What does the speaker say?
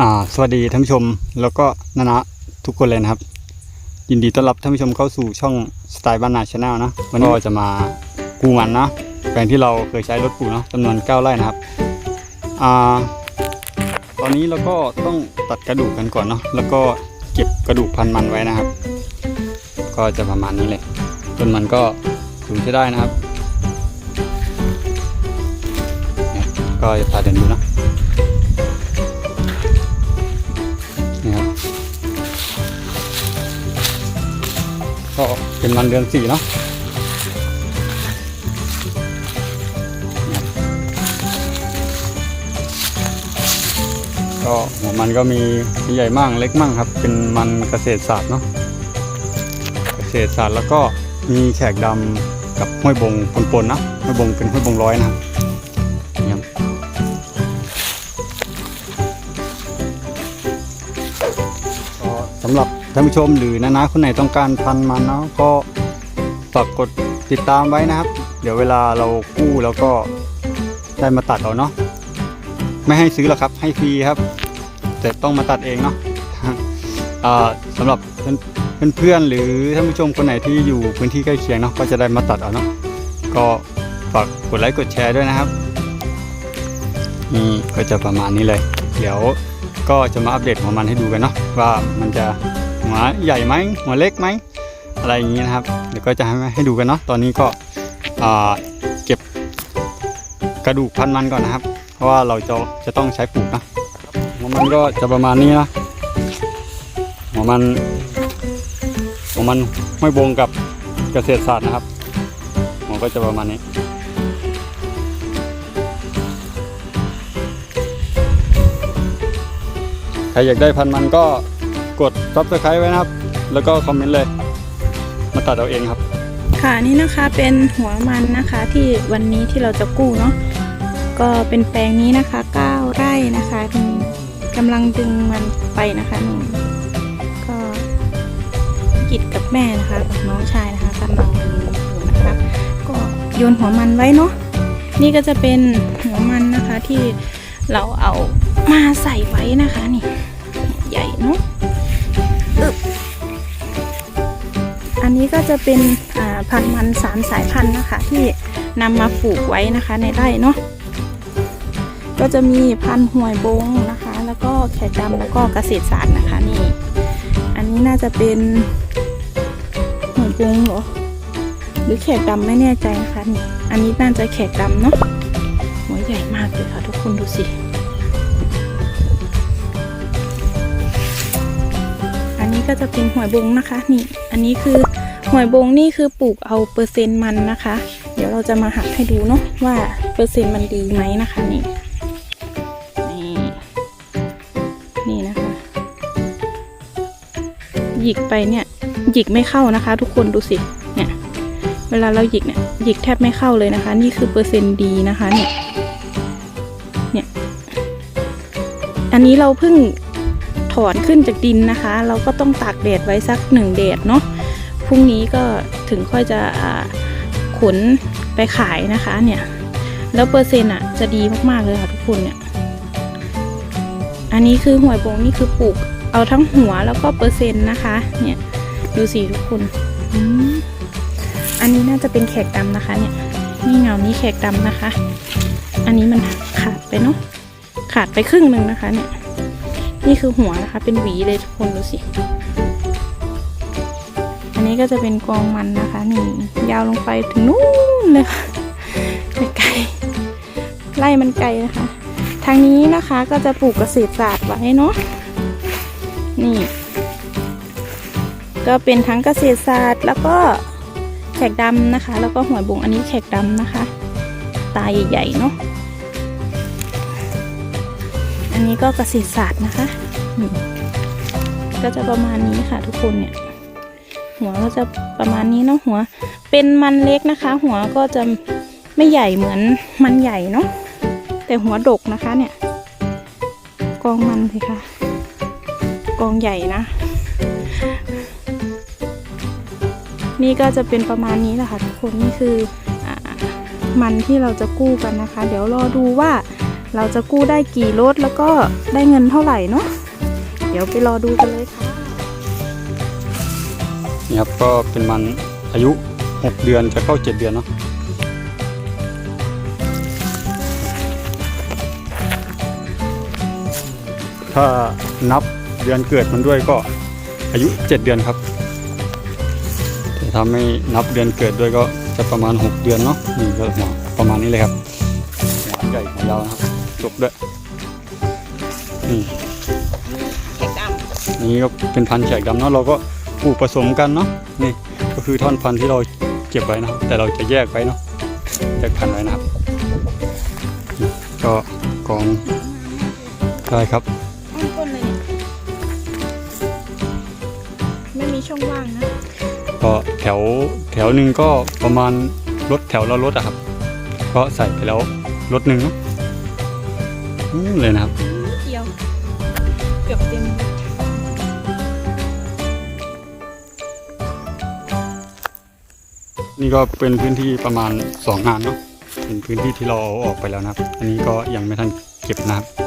อ่าสวัสดีท่านผู้ชมแล้วก็นานะทุกคนเลยนะครับ ยินดีต้อนรับท่านผู้ชมเข้าสู่ช่องสไตล์บ้านนาชาแนลนะวันนี้ก็จะมากู้มันนะแปลงที่เราเคยใช้รถปลูกเนาะจำนวน9ไร่นะครับอ่าตอนนี้เราก็ต้องตัดกระดูกกันก่อนเนาะแล้วก็เก็บกระดูกพันมันไว้นะครับ ก็จะประมาณนี้เลยต้นมันก็สูงใช้ได้นะครับเนี่ยก็จะพาเดินดูนะ เป็นมันเดือนสี่เนาะก็หัวมันก็มีใหญ่มั่งเล็กมั่งครับ เป็นมันเกษตรศาสตร์เนาะเกษตรศาสตร์แล้วก็มีแขกดำกับห้วยบงปนๆนะห้วยบงเป็นห้วยบงร้อยนะครับนี่ครับก็สำหรับ ท่านผู้ชมหรือนานาคนไหนต้องการพันมันเนาะก็ฝากกดติดตามไว้นะครับ เดี๋ยวเวลาเรากู้แล้วก็ได้มาตัดเอาเนาะไม่ให้ซื้อหรอกครับ ให้ฟรีครับ แต่ต้องมาตัดเองเนาะอ่าสำหรับเพื่อนเพื่อนๆหรือท่านผู้ชมคนไหนที่อยู่พื้นที่ใกล้เคียงเนาะก็จะได้มาตัดเอาเนาะก็ฝากกดไลค์กดแชร์ด้วยนะครับนี่ก็จะประมาณนี้เลย เดี๋ยวก็จะมาอัปเดตของมันให้ดูกันเนาะว่ามันจะ หัวใหญ่ไหมหัวเล็กไหมอะไรอย่างนี้นะครับ เดี๋ยวก็จะให้ให้ดูกันเนาะตอนนี้ก็เก็บกระดูกพันมันก่อนนะครับ เพราะว่าเราจะจะต้องใช้ปลูกนะหัวมันก็จะประมาณนี้นะหัวมันหัวมันห้อยบงกับเกษตรศาสตร์นะครับหัวก็จะประมาณนี้ใครอยากได้พันธุ์มันก็ กด subscribe ไว้นะครับ แล้วก็คอมเมนต์เลย มาตัดเอาเองครับ ค่ะนี่นะคะเป็นหัวมันนะคะที่วันนี้ที่เราจะกู้เนาะก็เป็นแปลงนี้นะคะ 9 ไร่นะคะกำลังดึงมันไปนะคะนี่ก็กิดกับแม่นะคะกับน้องชายนะคะกำลังดึงอยู่นะคะ ก็โยนหัวมันไว้เนาะนี่ก็จะเป็นหัวมันนะคะที่เราเอามาใส่ไว้นะคะนี่ใหญ่เนาะ นี้ก็จะเป็นอ่าพันมันสามสายพันธุ์นะคะ ที่นำมาปลูกไว้นะคะในไร่เนาะก็จะมีพันธุ์ห่วยบงนะคะ แล้วก็แขกดำแล้วก็เกษตรศาสตร์นะคะนี่ อันนี้น่าจะเป็นห่วยบงเหรอหรือแขกดำไม่แน่ใจนะคะนี่อันนี้น่าจะแขกดำเนาะหัวใหญ่มากเลยค่ะทุกคนดูสิอันนี้ก็จะเป็นหวยบงนะคะ นี่ อันนี้คือ หวยบงนี่คือปลูกเอาเปอร์เซ็นต์มันนะคะ เดี๋ยวเราจะมาหักให้ดูเนาะว่าเปอร์เซ็นต์มันดีไหมนะคะนี่นี่นี่นะคะหยิกไปเนี่ยหยิกไม่เข้านะคะ ทุกคนดูสิเนี่ยเวลาเราหยิกเนี่ยหยิกแทบไม่เข้าเลยนะคะ นี่คือเปอร์เซ็นต์ดีนะคะเนี่ยเนี่ยอันนี้เราเพิ่งถอนขึ้นจากดินนะคะ เราก็ต้องตากแดดไว้สักหนึ่งแดดเนาะ พรุ่งนี้ก็ถึงค่อยจะขนไปขายนะคะเนี่ยแล้วเปอร์เซ็นต์อะจะดีมากๆเลยค่ะทุกคนเนี่ยอันนี้คือหวยบงนี่คือปลูกเอาทั้งหัวแล้วก็เปอร์เซ็นต์นะคะ เนี่ยดูสิทุกคนอันนี้น่าจะเป็นแขกดำนะคะ เนี่ยนี่เงานี้แขกดำนะคะ อันนี้มันขาดไปเนาะขาดไปครึ่งหนึ่งนะคะ เนี่ยนี่คือหัวนะคะ เป็นหวีเลยทุกคนดูสิ นี้ก็จะเป็นกองมันนะคะ นี่ ยาวลงไปถึงนู้นเลยค่ะไปไกลไล่มันไกลนะคะ ทางนี้นะคะก็จะปลูกเกษตรศาสตร์ไว้เนาะนี่ ก็เป็นทั้งเกษตรศาสตร์แล้วก็แขกดำนะคะ แล้วก็หัวบุงอันนี้แขกดำนะคะ ตาใหญ่ๆเนาะอันนี้ก็เกษตรศาสตร์นะคะ ก็จะประมาณนี้ค่ะทุกคนเนี่ย หัวก็จะประมาณนี้เนาะหัว เป็นมันเล็กนะคะ หัวก็จะไม่ใหญ่เหมือนมันใหญ่เนาะแต่หัวดกนะคะเนี่ย กองมันสิคะกองใหญ่นะ นี่ก็จะเป็นประมาณนี้แหละค่ะทุกคนนี่คืออมันที่เราจะกู้กันนะคะ เดี๋ยวรอดูว่าเราจะกู้ได้กี่รถแล้วก็ได้เงินเท่าไหร่เนาะเดี๋ยวไปรอดูกันเลยค่ะ นี่ครับก็เป็นมันอายุ 6 เดือนจะเข้า 7 เดือนเนาะถ้านับเดือนเกิดมันด้วยก็อายุ 7 เดือนครับแต่ถ้าไม่นับเดือนเกิดด้วยก็จะประมาณ 6 เดือนเนาะนี่ก็หัวประมาณนี้เลยครับหัวใหญ่ของเรานะครับจบด้วยนี่แขกดำนี่ก็เป็นพันธุ์แขกดำเนาะเราก็ ปลูกผสมกันเนาะนี่ก็คือท่อนพันธุ์ที่เราเก็บไว้นะครับแต่เราจะแยกไว้เนาะแยกพันธุ์ไว้นะครับนี่ก็กองได้ครับอ้อมก้นเลยเนี่ยไม่มีช่องว่างนะก็แถวแถวหนึ่งก็ประมาณรถแถวละรถอะครับก็ใส่ไปแล้วรถหนึ่งเนาะอืมเลยนะครับนิดเดียวเกือบเต็ม นี่ก็เป็นพื้นที่ประมาณสองงานเนาะเป็นพื้นที่ที่เราเอาออกไปแล้วนะครับ อันนี้ก็ยังไม่ทันเก็บนะครับ